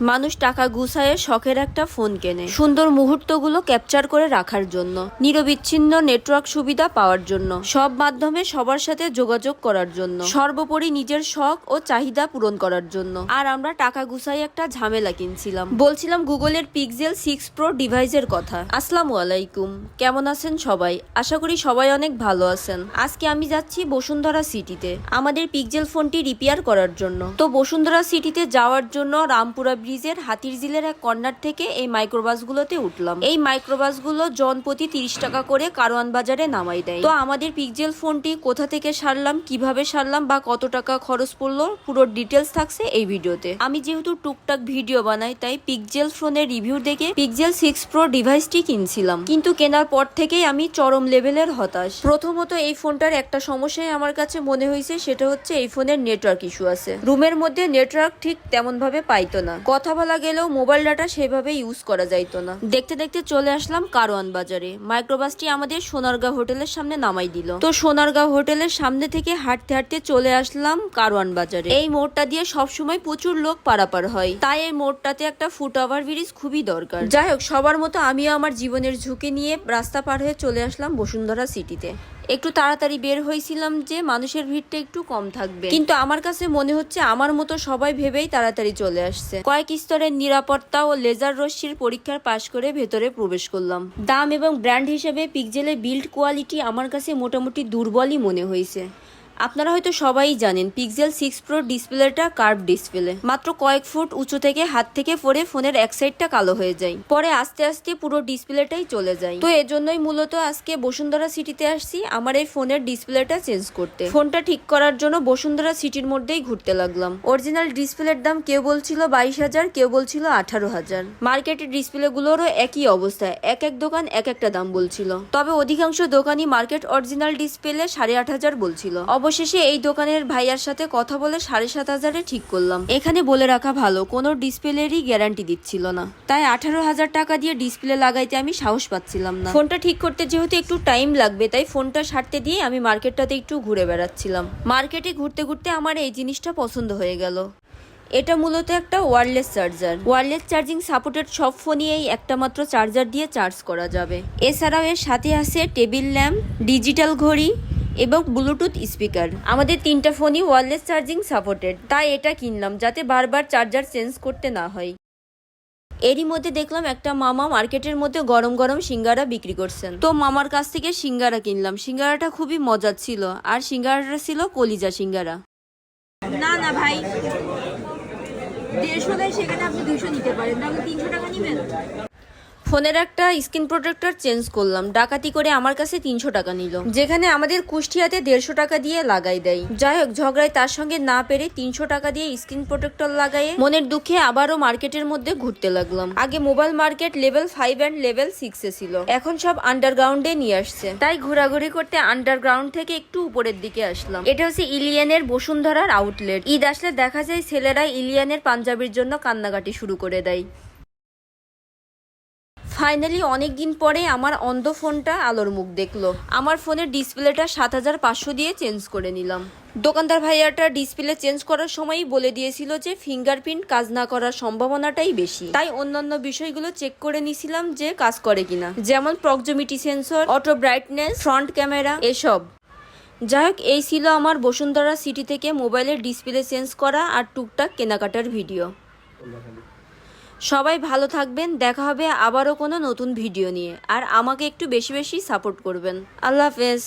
মানুষ টাকা গুছায় শখের একটা ফোন কেনে। সুন্দর মুহূর্তগুলো ক্যাপচার করে রাখার জন্য, নিরবিচ্ছিন্ন নেটওয়ার্ক সুবিধা পাওয়ার জন্য, সব মাধ্যমে সবার সাথে যোগাযোগ করার জন্য, সর্বোপরি নিজের শখ ও চাহিদা পূরণ করার জন্য। আর আমরা টাকা গুছাই একটা ঝামেলা কিনছিলাম। বলছিলাম গুগলের পিক্সেল সিক্স প্রো ডিভাইসের কথা। আসসালামু আলাইকুম, কেমন আছেন সবাই? আশা করি সবাই অনেক ভালো আছেন। আজকে আমি যাচ্ছি বসুন্ধরা সিটিতে, আমাদের পিক্সেল ফোনটি রিপেয়ার করার জন্য। তো বসুন্ধরা সিটিতে যাওয়ার জন্য রামপুরা ব্রিজের হাতিরঝিলের এক কর্নার থেকে এই মাইক্রোবাসগুলোতে উঠলাম। এই মাইক্রোবাসগুলো জন প্রতি তিরিশ টাকা করে কারওয়ান বাজারে নামাই দেয়। তো আমাদের পিকজেল ফোনটি কোথা থেকে সারলাম, কীভাবে সারলাম বা কত টাকা খরচ পড়ল, পুরো ডিটেলস থাকছে এই ভিডিওতে। আমি যেহেতু টুকটাক ভিডিও বানাই, তাই পিক্সেল ফোনের রিভিউ দেখে পিকজেল সিক্স প্রো ডিভাইসটি কিনছিলাম। কিন্তু কেনার পর থেকেই আমি চরম লেভেলের হতাশ। প্রথমত এই ফোনটার একটা সমস্যাই আমার কাছে মনে হয়েছে, সেটা হচ্ছে এই ফোনের নেটওয়ার্ক ইস্যু আছে। রুমের মধ্যে নেটওয়ার্ক ঠিক তেমন ভাবে পাইতো না। কথা বলা গেলেও মোবাইল ডাটা সেভাবে ইউজ করা যাইতো না। দেখতে দেখতে চলে আসলাম কারওয়ান বাজারে। মাইক্রোবাসটি আমাদের সোনারগাঁও হোটেলের সামনে নামাই দিল। তো সোনারগাঁও হোটেলের সামনে থেকে হাঁটতে হাঁটতে চলে আসলাম কারওয়ান বাজারে। এই মোড়টা দিয়ে সবসময় প্রচুর লোক পারাপার হয়। তাই এই মোড়টাতে একটা ফুট ওভার ব্রিজ খুবই দরকার। যাই হোক, সবার মতো আমিও আমার জীবনের ঝুঁকি নিয়ে রাস্তা পার হয়ে চলে আসলাম বসুন্ধরা সিটিতে। একটু তাড়াতাড়ি বের হয়েছিলাম যে মানুষের ভিড়টা একটু কম থাকবে। কিন্তু আমার কাছে মনে হচ্ছে আমার মতো সবাই ভেবেই তাড়াতাড়ি চলে আসছে। কয়েক স্তরের নিরাপত্তা ও লেজার রশ্মির পরীক্ষার পাশ করে ভেতরে প্রবেশ করলাম। দাম এবং ব্র্যান্ড হিসেবে পিকজেলের বিল্ড কোয়ালিটি আমার কাছে মোটামুটি দুর্বলই মনে হয়েছে। আপনারা হয়তো সবাই জানেন পিক্সেল সিক্স প্রো ডিসপ্লেটা কার্ভ ডিসপ্লে মাত্র কয়েক ফুট উঁচু থেকে হাত থেকে পরে ফোনের এক সাইডটা কালো হয়ে যায়। পরে আস্তে আস্তে পুরো ডিসপ্লেটাই চলে যায়। তো এজন্যই মূলত আজকে বসুন্ধরা সিটিতে আসছি, আমার এই ফোনের ডিসপ্লেটা চেঞ্জ করতে। ফোনটা ঠিক করার জন্য বসুন্ধরা সিটির মধ্যেই ঘুরতে লাগলাম। অরিজিনাল ডিসপ্লের দাম কেউ বলছিল বাইশ হাজার, কেউ বলছিল আঠারো হাজার। মার্কেটের ডিসপ্লেগুলোরও একই অবস্থা, এক এক দোকান এক একটা দাম বলছিল। তবে অধিকাংশ দোকানই মার্কেট অরিজিনাল ডিসপ্লে সাড়ে আট হাজার বলছিল। অবশেষে এই দোকানের ভাইয়ার সাথে কথা বলে সাড়ে সাত হাজারে ঠিক করলাম। এখানে বলে রাখা ভালো, কোনো ডিসপ্লেরই গ্যারান্টি দিচ্ছিল না। তাই আঠারো হাজার টাকা দিয়ে ডিসপ্লে লাগাইতে আমি সাহস পাচ্ছিলাম না। ফোনটা ঠিক করতে যেহেতু একটু টাইম লাগবে, তাই ফোনটা সারতে দিয়ে আমি মার্কেটটাতে একটু ঘুরে বেড়াচ্ছিলাম। মার্কেটে ঘুরতে ঘুরতে আমার এই জিনিসটা পছন্দ হয়ে গেল। এটা মূলত একটা wireless charger. Wireless charging supported সব ফোনই এই একটা মাত্র চার্জার দিয়ে চার্জ করা যাবে। এছাড়াও এর সাথে আছে টেবিল ল্যাম্প, ডিজিটাল ঘড়ি এবং ব্লুটুথ স্পিকার। আমাদের তিনটা ফোনই ওয়ারলেস চার্জিং সাপোর্টেড তাই এটা কিনলাম, যাতে বারবার চার্জার চেঞ্জ করতে না হয়। এরই মধ্যে দেখলাম একটা মামা মার্কেটের মধ্যে গরম গরম সিঙ্গারা বিক্রি করছেন। তো মামার কাছ থেকে সিঙ্গারা কিনলাম। সিঙ্গারাটা খুবই মজার ছিল, আর সিঙ্গারাটা ছিল কলিজা সিঙ্গারা। না না ভাই, দেড়শো দেয় সেখানে আপনি দুইশো নিতে পারেন, তাহলে তিনশো টাকা নেবেন? ফোনের একটা স্ক্রিন প্রোটেক্টর চেঞ্জ করলাম। ডাকাতি করে আমার কাছে তিনশো টাকা নিল। যেখানে আমাদের কুষ্টিয়াতে দেড়শো টাকা দিয়ে লাগাই দেয়। যাই হোক, ঝগড়ায় তার সঙ্গে না পেরে তিনশো টাকা দিয়ে স্ক্রিন প্রোটেক্টর লাগাইয়ে মনের দুঃখে আবারও মার্কেটের মধ্যে ঘুরতে লাগলাম। আগে mobile market level five and level সিক্সে ছিল। এখন সব আন্ডারগ্রাউন্ডে নিয়ে আসছে। তাই ঘোরাঘুরি করতে আন্ডারগ্রাউন্ড থেকে একটু উপরের দিকে আসলাম। এটা হচ্ছে ইলিয়ানের বসুন্ধরার আউটলেট ঈদ আসলে দেখা যায় ছেলেরা ইলিয়ানের পাঞ্জাবির জন্য কান্নাকাটি শুরু করে দেয়। ফাইনালি অনেক দিন পরে আমার অন্ধ ফোনটা আলোর মুখ দেখল। আমার ফোনের ডিসপ্লেটা সাত হাজার পাঁচশো দিয়ে চেঞ্জ করে নিলাম। দোকানদার ভাইয়াটা ডিসপ্লে চেঞ্জ করার সময়ই বলে দিয়েছিল যে ফিঙ্গারপ্রিন্ট কাজ না করার সম্ভাবনাটাই বেশি। তাই অন্যান্য বিষয়গুলো চেক করে নিছিলাম যে কাজ করে কিনা। যেমন proximity sensor, auto brightness, front camera, এসব। যাই হোক, এই ছিল আমার বসুন্ধরা সিটি থেকে মোবাইলের ডিসপ্লে চেঞ্জ করা আর টুকটাক কেনাকাটার ভিডিও। সবাই ভালো থাকবেন, দেখা হবে আবারও কোনো নতুন ভিডিও নিয়ে। আর আমাকে একটু বেশি বেশি সাপোর্ট করবেন। আল্লাহ হাফেজ।